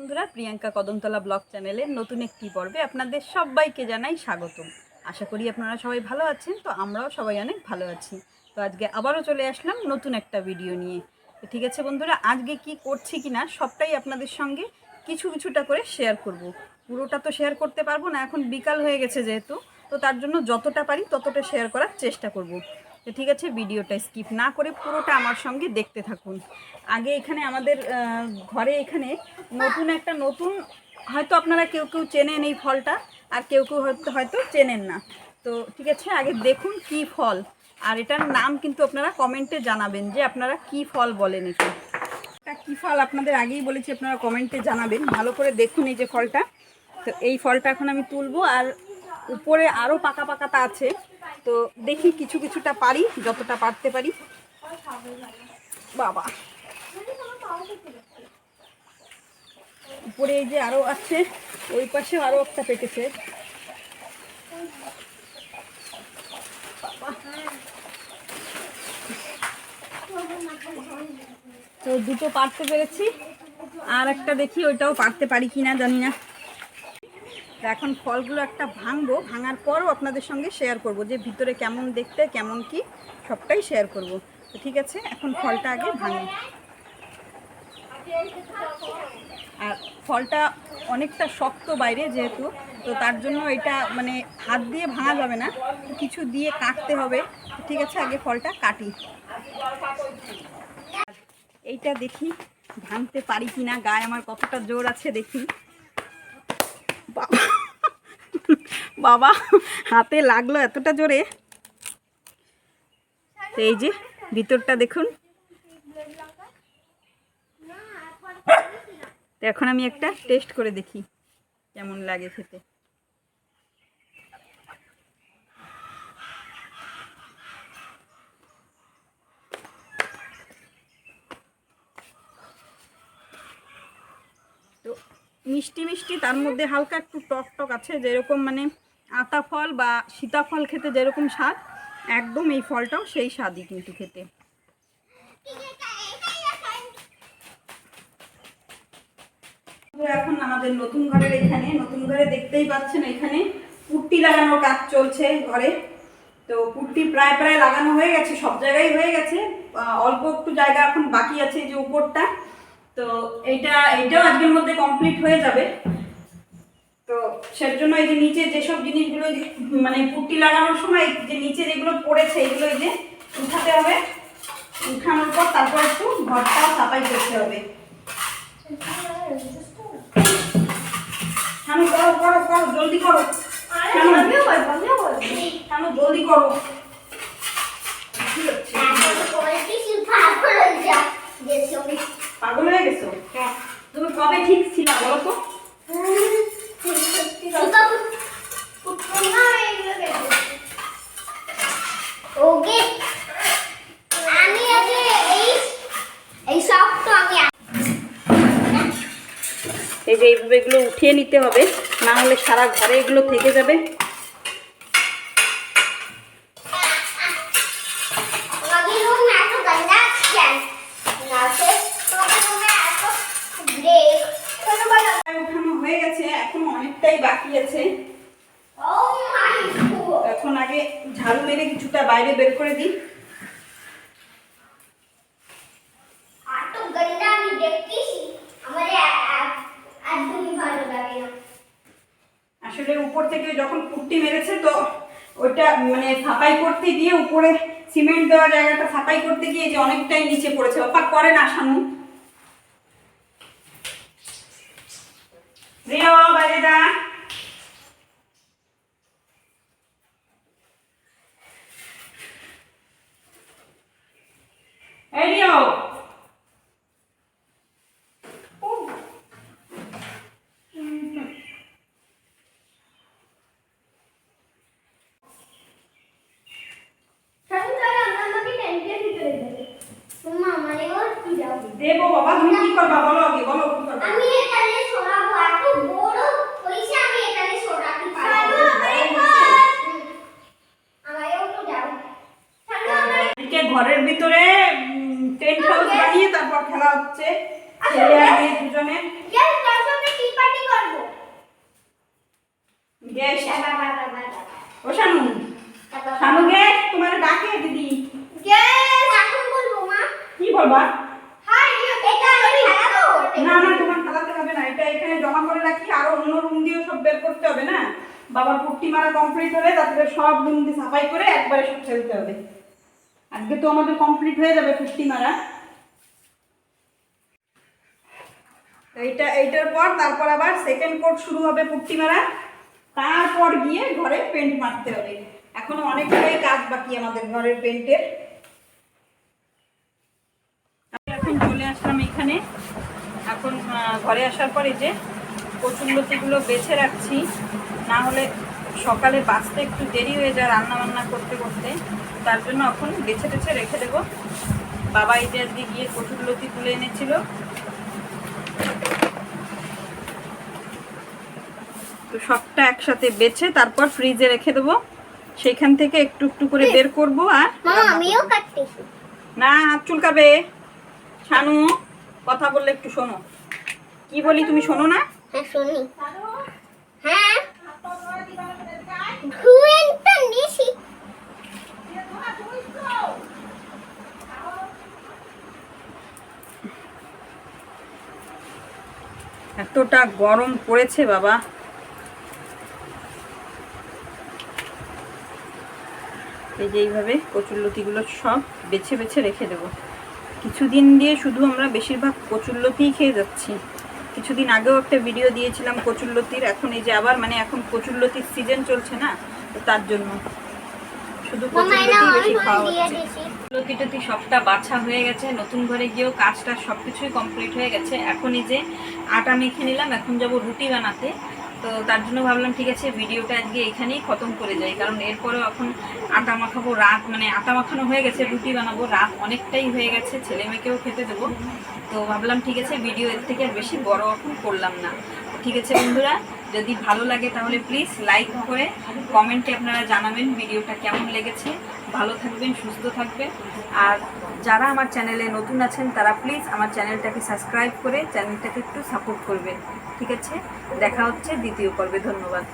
বন্ধুরা, প্রিয়াঙ্কা কদমতলা ব্লগ চ্যানেলের নতুন একটি পর্বে আপনাদের সবাইকে জানাই স্বাগতম আশা করি আপনারা সবাই ভালো আছেন, তো আমরাও সবাই অনেক ভালো আছি তো আজকে আবারও চলে আসলাম নতুন একটা ভিডিও নিয়ে ঠিক আছে বন্ধুরা, আজকে কি করছি কিনা সবটাই আপনাদের সঙ্গে কিছু কিছুটা করে শেয়ার করব। পুরোটা তো শেয়ার করতে পারব না, এখন বিকাল হয়ে গেছে যেহেতু, তো তার জন্য যতটা পারি ততটা শেয়ার করার চেষ্টা করব। তো ঠিক আছে, ভিডিওটা স্কিপ না করে পুরোটা আমার সঙ্গে দেখতে থাকুন। আগে এখানে আমাদের ঘরে এখানে নতুন একটা নতুন, হয়তো আপনারা কেউ কেউ চেনেন এই ফলটা, আর কেউ কেউ হয়তো চেনেন না। তো ঠিক আছে, আগে দেখুন কি ফল। আর এটার নাম কিন্তু আপনারা কমেন্টে জানাবেন যে আপনারা কি ফল বলেন এটা। এটা কী ফল আপনাদের আগেই বলেছি, আপনারা কমেন্টে জানাবেন। ভালো করে দেখুন এই যে ফলটা। তো এই ফলটা এখন আমি তুলবো, আর উপরে আরও পাকা পাকাটা আছে। তো দেখি কিছু কিছুটা পারি, যতটা পারতে পারি। বাবা। উপরে এই যে আরও আছে, ওই পাশে আরও একটা পেটেছে তো দুটো পারতে পেরেছি, আর একটা দেখি ওইটাও পারতে পারি কি না জানি না। তো এখন ফলগুলো একটা ভাঙবো, ভাঙার পরও আপনাদের সঙ্গে শেয়ার করব যে ভিতরে কেমন দেখতে, কেমন কি, সবটাই শেয়ার করব। তো ঠিক আছে, এখন ফলটা আগে ভাঙি। আর ফলটা অনেকটা শক্ত বাইরে যেহেতু, তো তার জন্য এটা মানে হাত দিয়ে ভাঙা যাবে না, কিছু দিয়ে কাটতে হবে। ঠিক আছে, আগে ফলটা কাটি। এইটা দেখি, ভাঙতে পারি কি না গায়ে আমার কতটা জোর আছে দেখি। বাবা। বাবা, হাতে লাগল এতটা জোরে। এই যে, ভিতরটা দেখুন। তো এখন আমি একটা টেস্ট করে দেখি, কেমন লাগে খেতে। মিষ্টি মিষ্টি, তার মধ্যে হালকা একটু টক টক আছে, যেরকম মানে আতা ফল বা সীতাফল খেতে যেরকম স্বাদ, একদম এই ফলটাও সেই স্বাদই কিন্তু খেতে। এখন আমাদের নতুন ঘরের এখানে, নতুন ঘরে দেখতেই পাচ্ছেন এখানে পুট্টি লাগানোর কাজ চলছে ঘরে। তো পুট্টি প্রায় প্রায় লাগানো হয়ে গেছে, সব জায়গায় হয়ে গেছে। অল্প একটু জায়গা এখন বাকি আছে যে উপরটা। তো এইটা এইটাও আজকের মধ্যে কমপ্লিট হয়ে যাবে। তো সের জন্য এই যে নিচে যেসব জিনিসগুলো মানে পুট্টি লাগানোর সময় যে নিচে যেগুলো পড়েছে এগুলো এই যে উঠাতে হবে। উঠানোর পর তারপর একটু ঘরটাও সাফাই করতে হবে। শানু করো করো করো জলদি করো। শানু জলদি করো। কি হচ্ছে? পাগল হয়ে গেছো? তুমি কবে ঠিক ছিল বলো তো? ওকে আমি আগে এই এই সবটা আমি এই যে এইভাবে এগুলো উঠিয়ে নিতে হবে না হলে সারা ঘরে এগুলো থেকে যাবে। অনেকটাই বাকি আছে। এখন আগে ঝাড়ু মেরে কিছুটা বাইরে বের করে দিই। আসলে উপর থেকে যখন কুটি মেরেছে তো ওটা মানে সাফাই করতে গিয়ে উপরে সিমেন্ট দেওয়ার জায়গাটা সাফাই করতে গিয়ে যে অনেকটাই নিচে পড়েছে। অপাক করে না, শানু। বাইরে যা ছেলে আর মেয়ে দুজনে? গ্যাস তার সঙ্গে টি পার্টি করব। গ্যাস ও শানু শানু গ্যাস তোমার ডাকে দিদি। গ্যাস এখন বলব মা। কি বলবা? হাই এটা আমি হারাবো না না তোমার হারাতে হবে না এটা এখানে জমা করে রাখি আর অন্য রুম দিয়ে সব বের করতে হবে না? বাবার পুট্টি মারা কমপ্লিট হলে তারপরে সব রুম দিয়ে সাফাই করে একবারে সব ফেলতে হবে। আজকে তো আমাদের কমপ্লিট হয়ে যাবে পুষ্টি মারা। এইটা, এইটার পর তারপর আবার সেকেন্ড কোট শুরু হবে পুট্টি মারা। তারপর গিয়ে ঘরে পেন্ট মারতে হবে। এখনও অনেকটাই কাজ বাকি আমাদের ঘরের পেন্টের এখন চলে আসলাম এখানে। এখন ঘরে আসার পরে যে কচুরলতিগুলো বেছে রাখছি। না হলে সকালে বাঁচতে একটু দেরি হয়ে যায় রান্না বান্না করতে করতে। তার জন্য এখন বেছে বেছে রেখে দেবো। বাবা এই যে আজকে গিয়ে কচুরলতি তুলে এনেছিল। তো সবটা একসাথে বেছে তারপর ফ্রিজে রেখে দেবো। সেখান থেকে একটু একটু করে বের করব আর আমিও কাটতেছি না চুলকাবে। শানু কথা বললে একটু শোনো। কি বলি তুমি শোনো না? হ্যাঁ শুনি। হ্যাঁ এতটা গরম পড়েছে বাবা। এই যে এইভাবে কচুরলতিগুলো সব বেছে বেছে রেখে দেবো। কিছুদিন দিয়ে শুধু আমরা বেশিরভাগ কচুরলতিই খেয়ে যাচ্ছি। কিছুদিন আগেও একটা ভিডিও দিয়েছিলাম কচুরলতির এখন এই যে আবার মানে এখন কচুরলতির সিজন চলছে না তার জন্য। শুধু কচুরলতি বেশি খাওয়া হচ্ছে। সবটা বাছা হয়ে গেছে নতুন ঘরে গিয়েও কাজটা সব কিছুই কমপ্লিট হয়ে গেছে। এখন এই যে আটা মেখে নিলাম এখন যাব রুটি বানাতে। তো তার জন্য ভাবলাম ঠিক আছে ভিডিওটা আজকে এখানেই খতম করে যাই। কারণ এরপরেও এখন আটা মাখাবো রাত মানে আটা মাখানো হয়ে গেছে রুটি বানাবো রাত অনেকটাই হয়ে গেছে ছেলে মেয়েকেও খেতে দেবো। তো ভাবলাম ঠিক আছে ভিডিও এর থেকে আর বেশি বড় এখন করলাম না। ঠিক আছে বন্ধুরা যদি ভালো লাগে তাহলে প্লিজ লাইক করে কমেন্টে আপনারা জানাবেন ভিডিওটা কেমন লেগেছে। ভালো থাকবেন, সুস্থ থাকবেন। আর যারা আমার চ্যানেলে নতুন আছেন, তারা প্লিজ আমার চ্যানেলটাকে সাবস্ক্রাইব করে চ্যানেলটাকে একটু সাপোর্ট করবেন। ঠিক আছে? দেখা হচ্ছে দ্বিতীয় পর্বে। ধন্যবাদ।